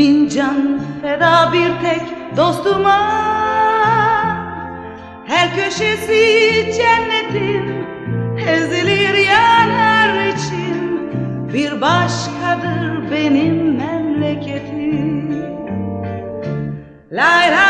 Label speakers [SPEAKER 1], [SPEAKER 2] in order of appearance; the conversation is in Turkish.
[SPEAKER 1] Bin can feda bir tek dostuma. Her köşesi cennetin Ezilir yanar için. Bir başkadır benim memleketim. Lay lay